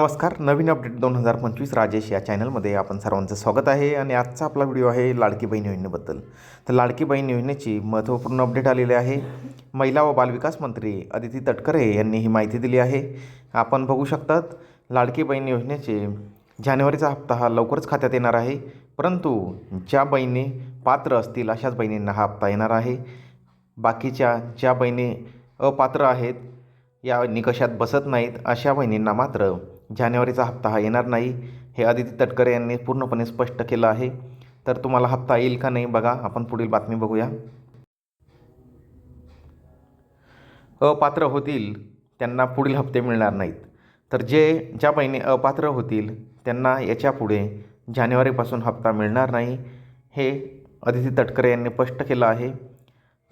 नमस्कार नवीन अपडेट दोन हजार पंचवीस राजेश या चॅनलमध्ये आपण सर्वांचं स्वागत आहे आणि आजचा आपला व्हिडिओ आहे लाडकी बहीण योजनेबद्दल. तर लाडकी बहीण योजनेची महत्त्वपूर्ण अपडेट आलेली आहे. महिला व बालविकास मंत्री अदिती तटकरे यांनी ही माहिती दिली आहे. आपण बघू शकतात लाडकी बहीण योजनेचे जानेवारीचा हप्ता हा लवकरच खात्यात येणार आहे. परंतु ज्या बहिणी पात्र असतील अशाच बहिणींना हा हप्ता येणार आहे. बाकीच्या ज्या बहिणी अपात्र आहेत या निकषात बसत नाहीत अशा बहिणींना मात्र जानेवारीचा हप्ता हा येणार नाही हे आदिती तटकरे यांनी पूर्णपणे स्पष्ट केलं आहे. तर तुम्हाला हप्ता येईल का नाही बघा आपण पुढील बातमी बघूया. अपात्र होतील त्यांना पुढील हप्ते मिळणार नाहीत. तर जे ज्या बहिणी अपात्र होतील त्यांना याच्यापुढे जानेवारीपासून हप्ता मिळणार नाही हे अदिती तटकरे यांनी स्पष्ट केलं आहे.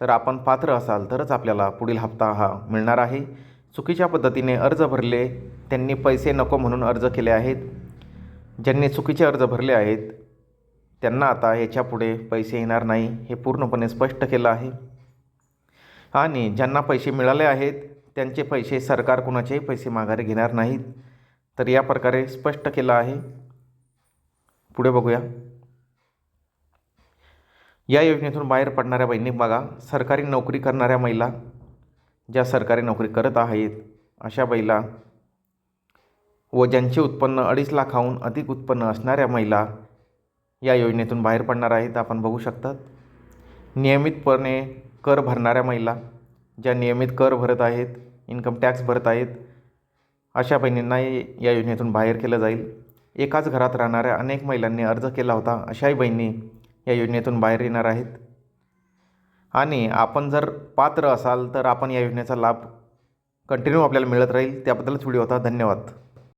तर आपण पात्र असाल तरच आपल्याला पुढील हप्ता हा मिळणार आहे. चुकीच्या पद्धतीने अर्ज भरले त्यांनी पैसे नको म्हणून अर्ज केले आहेत. ज्यांनी चुकीचे अर्ज भरले आहेत त्यांना आता याच्यापुढे पैसे येणार नाही हे पूर्णपणे स्पष्ट केलं आहे. आणि ज्यांना पैसे मिळाले आहेत त्यांचे पैसे सरकार कुणाचेही पैसे माघारी घेणार नाहीत तर या प्रकारे स्पष्ट केलं आहे. पुढे बघूया. या योजनेतून बाहेर पडणाऱ्या बहिणी बघा सरकारी नोकरी करणाऱ्या महिला ज्या सरकारी नोकरी करत आहेत अशा महिला व ज्यांचे उत्पन्न अडीच लाखाहून अधिक उत्पन्न असणाऱ्या महिला या योजनेतून बाहेर पडणार आहेत. आपण बघू शकतात. नियमितपणे कर भरणाऱ्या महिला ज्या नियमित कर भरत आहेत इन्कम टॅक्स भरत आहेत अशा बहिणींना या योजनेतून बाहेर केलं जाईल. एकाच घरात राहणाऱ्या अनेक महिलांनी अर्ज केला होता अशाही बहिणी या योजनेतून बाहेर येणार आहेत. आणि आपण जर पात्र असाल तर आपण या योजनेचा लाभ कंटिन्यू आपल्याला मिळत राहील. त्याबद्दलच व्हिडिओ होता. धन्यवाद.